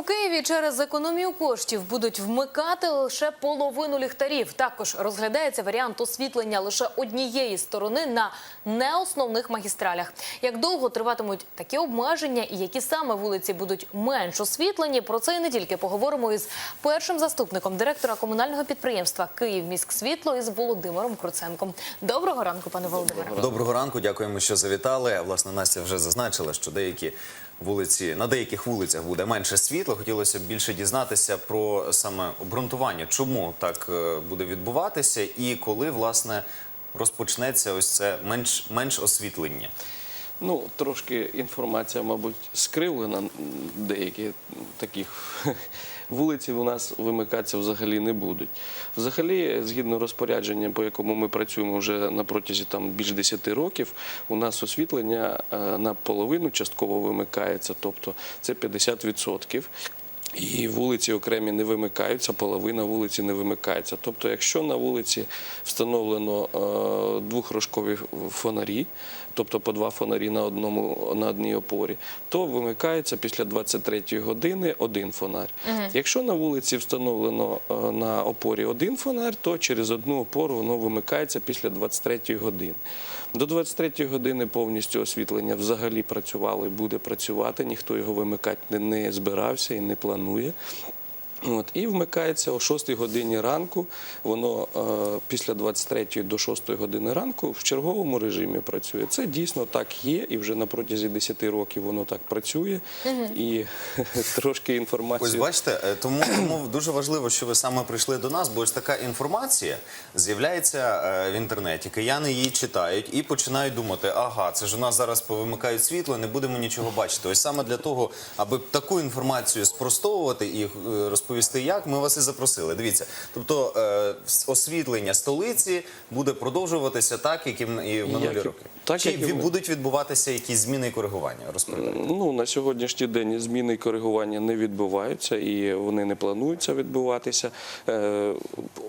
У Києві через економію коштів будуть вмикати лише половину ліхтарів. Також розглядається варіант освітлення лише однієї сторони на неосновних магістралях. Як довго триватимуть такі обмеження і які саме вулиці будуть менш освітлені? Про це і не тільки поговоримо із першим заступником директора комунального підприємства «Київміськсвітло» із Володимиром Круценком. Доброго ранку, пане Володимире. Доброго ранку, дякуємо, що завітали. Власне, Настя вже зазначила, що деякі вулиці на деяких вулицях буде менше світла. Хотілося б більше дізнатися про саме обґрунтування, чому так е, буде відбуватися, і коли власне розпочнеться ось це менш менш освітлення. Ну, трошки інформація, мабуть, скривлена. Деякі таких вулиці у нас вимикатися взагалі не будуть. Взагалі, згідно розпорядження, по якому ми працюємо вже на протязі там більш 10 років, у нас освітлення на половину частково вимикається, тобто це 50%. І вулиці окремі не вимикаються, половина вулиці не вимикається. Тобто, якщо на вулиці встановлено е, двохрожкові фонарі, тобто по два фонарі на одному на одній опорі, то вимикається після 23-ї години один фонар. Якщо на вулиці встановлено е, на опорі один фонар, то через одну опору воно вимикається після 23-ї години. До 23-ї години повністю освітлення взагалі працювало і буде працювати. Ніхто його вимикати не, збирався і не aleluia. От, і вмикається о 6 годині ранку. Воно е, після 23 до 6 години ранку в черговому режимі працює. Це дійсно так є, і вже на протязі 10 років воно так працює. І трошки Ось бачите, е, тому, тому дуже важливо, що ви саме прийшли до нас, бо ось така інформація з'являється е, в інтернеті. Кияни її читають і починають думати: ага, це ж у нас зараз повимикають світло, не будемо нічого бачити. Ось саме для того, аби таку інформацію спростовувати і е, розповісти, як ми вас і запросили. Дивіться, тобто е, освітлення столиці буде продовжуватися так, як і в минулі Як роки. так, Чи як і в- будуть відбуватися якісь зміни і коригування? Розповідайте. Ну на сьогоднішній день зміни і коригування не відбуваються і вони не плануються відбуватися. Е,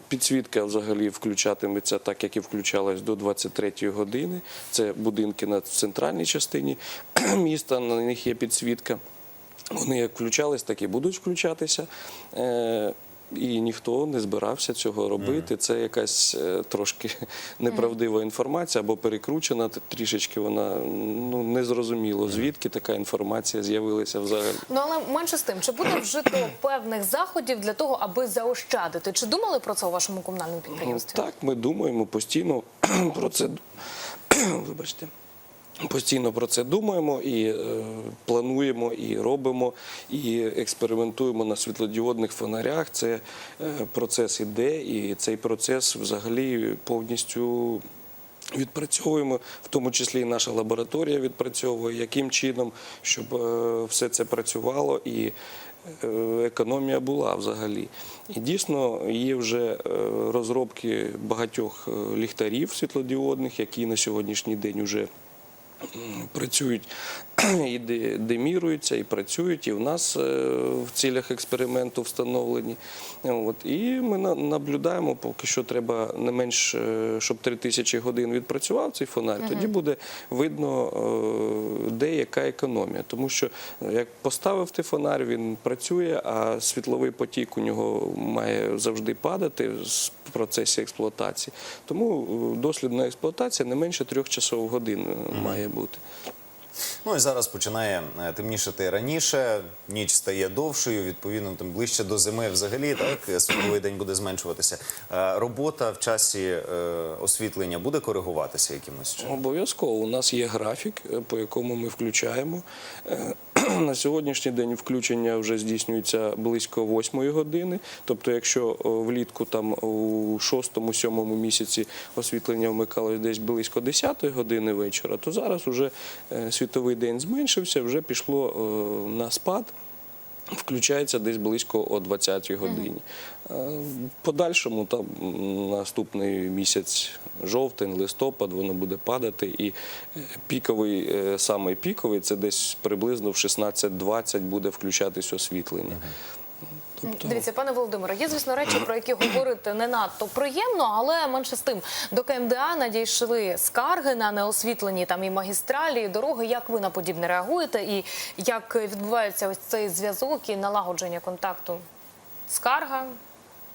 Підсвітка взагалі включатиметься так, як і включалась до 23-ї години. Це будинки на центральній частині міста. На них є підсвітка. Вони як включались, так і будуть включатися. Е, І ніхто не збирався цього робити. Це якась е, трошки неправдива інформація або перекручена трішечки. Вона ну незрозуміло, звідки така інформація з'явилася взагалі. Ну але менше з тим, чи буде вжито певних заходів для того, аби заощадити? Чи думали про це у вашому комунальному підприємстві? Так, ми думаємо постійно про це. Вибачте. Постійно про це думаємо і е, плануємо, і робимо, і експериментуємо на світлодіодних фонарях. Це е, процес іде, і цей процес взагалі повністю відпрацьовуємо, в тому числі і наша лабораторія відпрацьовує, яким чином, щоб е, все це працювало і е, економія була взагалі. І дійсно є вже е, розробки багатьох е, ліхтарів світлодіодних, які на сьогоднішній день вже працюють і де- деміруються, і працюють, і в нас е, в цілях експерименту встановлені. От. І ми наблюдаємо, поки що треба не менш, е, щоб 3000 годин відпрацював цей фонарь, тоді буде видно, е, де яка економія. Тому що як поставив ти фонарь, він працює, а світловий потік у нього має завжди падати в процесі експлуатації. Тому дослідна експлуатація не менше трьох часов годин має multa. Ну і зараз починає е, темнішати раніше, ніч стає довшою, відповідно, там ближче до зими взагалі, так світловий день буде зменшуватися. Е, Робота в часі е, освітлення буде коригуватися якимось чином? Обов'язково у нас є графік, е, по якому ми включаємо. Е, На сьогоднішній день включення вже здійснюється близько 8 години. Тобто, якщо влітку там у 6-7 місяці освітлення вмикалось десь близько 10 години вечора, то зараз вже е, світовий день зменшився, вже пішло е, на спад. Включається десь близько о 20-й годині. Е, В подальшому там наступний місяць жовтень, листопад, воно буде падати. І е, піковий, е, самий піковий, це десь приблизно в 16-20 буде включатись освітлення. Тобто, Дивіться, пане Володимире, є звісно речі, про які говорити не надто приємно, але менше з тим до КМДА надійшли скарги на неосвітлені там і магістралі, і дороги. Як ви на подібне реагуєте? І як відбувається ось цей зв'язок і налагодження контакту? Скарга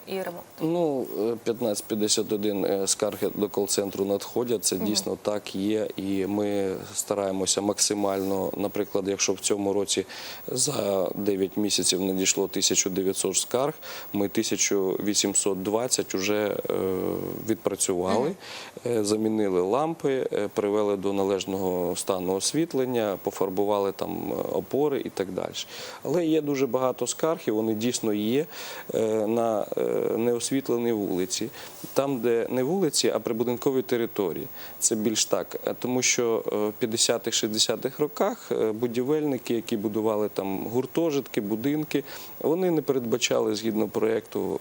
і ремонт. Ну, е, 1551 е, скарги до кол-центру надходять. Це дійсно так є. І ми стараємося максимально, наприклад, якщо в цьому році за 9 місяців надійшло 1900 скарг, ми 1820 вже е, відпрацювали, е, замінили лампи, привели до належного стану освітлення, пофарбували там опори і так далі. Але є дуже багато скарг, і вони дійсно є на неосвітлені вулиці. Там, де не вулиці, а прибудинкові території. Це більш так. Е, Тому що е, в 50-х-60-х роках е, будівельники, які будували там гуртожитки, будинки, вони не передбачали згідно проєкту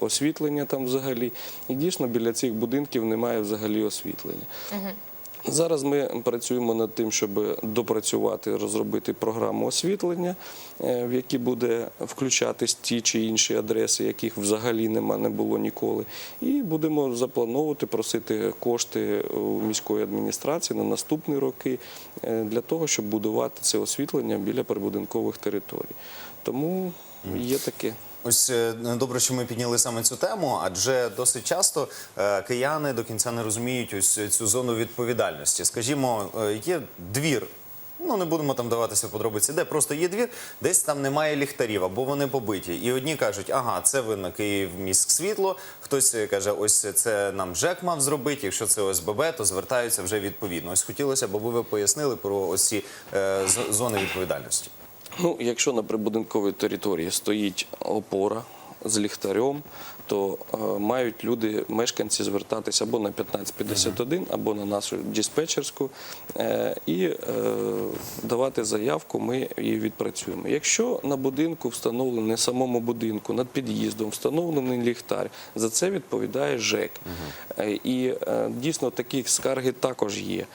освітлення там взагалі. І дійсно біля цих будинків немає взагалі освітлення. Зараз ми працюємо над тим, щоб допрацювати, розробити програму освітлення, е, в якій буде включатись ті чи інші адреси, яких взагалі нема, не було ніколи. І будемо заплановувати, просити кошти у міської адміністрації на наступні роки е, для того, щоб будувати це освітлення біля прибудинкових територій. Тому є таке. Ось е, добре, що ми підняли саме цю тему, адже досить часто е, кияни до кінця не розуміють ось цю зону відповідальності. Скажімо, е, є двір. Ну, не будемо там даватися подробиці, де просто є двір, десь там немає ліхтарів або вони побиті. І одні кажуть, ага, це винно Київміськсвітло. Хтось е, каже, ось це нам ЖЕК мав зробити. Якщо це ОСББ, то звертаються вже відповідно. Ось хотілося б, аби ви пояснили про ось ці е, зони відповідальності. Ну, якщо на прибудинковій території стоїть опора з ліхтарем, то е, мають люди, мешканці, звертатися або на 1551, або на нашу диспетчерську е, і е, давати заявку, ми її відпрацюємо. Якщо на будинку встановлений, самому будинку, над під'їздом встановлений ліхтар, за це відповідає ЖЕК. І дійсно такі скарги також є.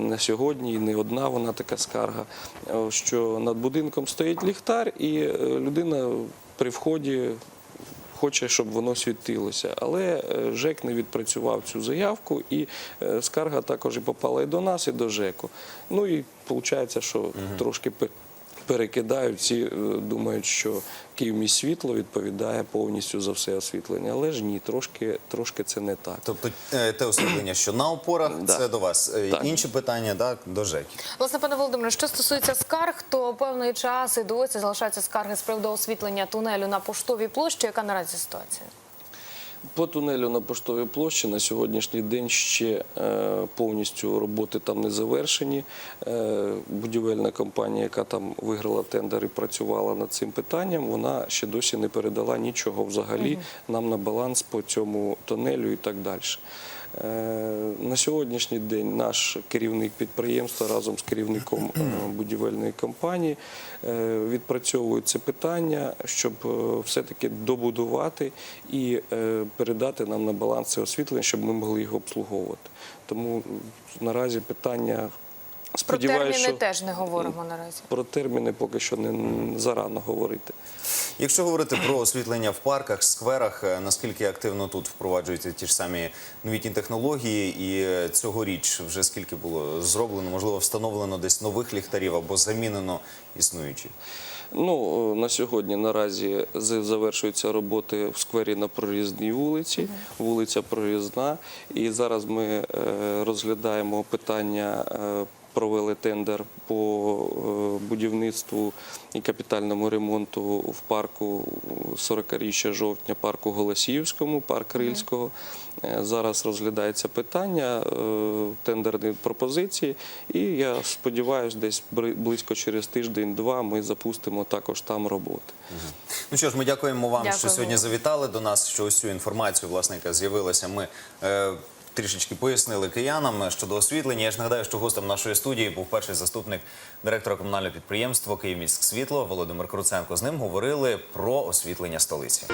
На сьогодні і не одна вона така скарга, що над будинком стоїть ліхтар, і людина при вході хоче, щоб воно світилося. Але е, ЖЕК не відпрацював цю заявку, і е, скарга також і попала і до нас, і до ЖЕКу. Ну і виходить, що трошки пе- перекидають, всі е, думають, що Київміськсвітло відповідає повністю за все освітлення. Але ж ні, трошки, трошки це не так. Тобто е, те освітлення, що на опорах, Да. це до вас. Е, Так. Інші питання да, до ЖЕКів. Власне, пане Володимире, що стосується скарг, то певний час і досі залишаються скарги з приводу освітлення тунелю на поштовій площі. Яка наразі ситуація? По тунелю на Поштовій площі на сьогоднішній день ще е, повністю роботи там не завершені. Е, будівельна компанія, яка там виграла тендер і працювала над цим питанням, вона ще досі не передала нічого взагалі нам на баланс по цьому тунелю і так далі. Е, На сьогоднішній день наш керівник підприємства разом з керівником е, будівельної компанії відпрацьовує відпрацьовують це питання, щоб е, все-таки добудувати і е, передати нам на баланс це освітлення, щоб ми могли його обслуговувати. Тому наразі питання Про терміни що теж не говоримо наразі. про терміни поки що не зарано говорити. Якщо говорити про освітлення в парках, скверах, е, наскільки активно тут впроваджуються ті ж самі новітні технології, і е, цьогоріч вже скільки було зроблено, можливо, встановлено десь нових ліхтарів або замінено існуючі? Ну, е, на сьогодні наразі з- завершуються роботи в сквері на Прорізній вулиці, вулиця Прорізна. І зараз ми розглядаємо питання. Провели тендер по е, будівництву і капітальному ремонту в парку 40-річчя жовтня, парку Голосіївському, парк Рильського. Е, Зараз розглядається питання, е, тендерні пропозиції, і я сподіваюся, десь близько через тиждень-два ми запустимо також там роботи. Ну що ж, ми дякуємо вам, що сьогодні завітали до нас. Що ось цю інформацію, власне, яка з'явилася, ми трішечки пояснили киянам щодо освітлення. Я ж нагадаю, що гостем нашої студії був перший заступник директора комунального підприємства «Київміськсвітло» Володимир Круценко. З ним говорили про освітлення столиці.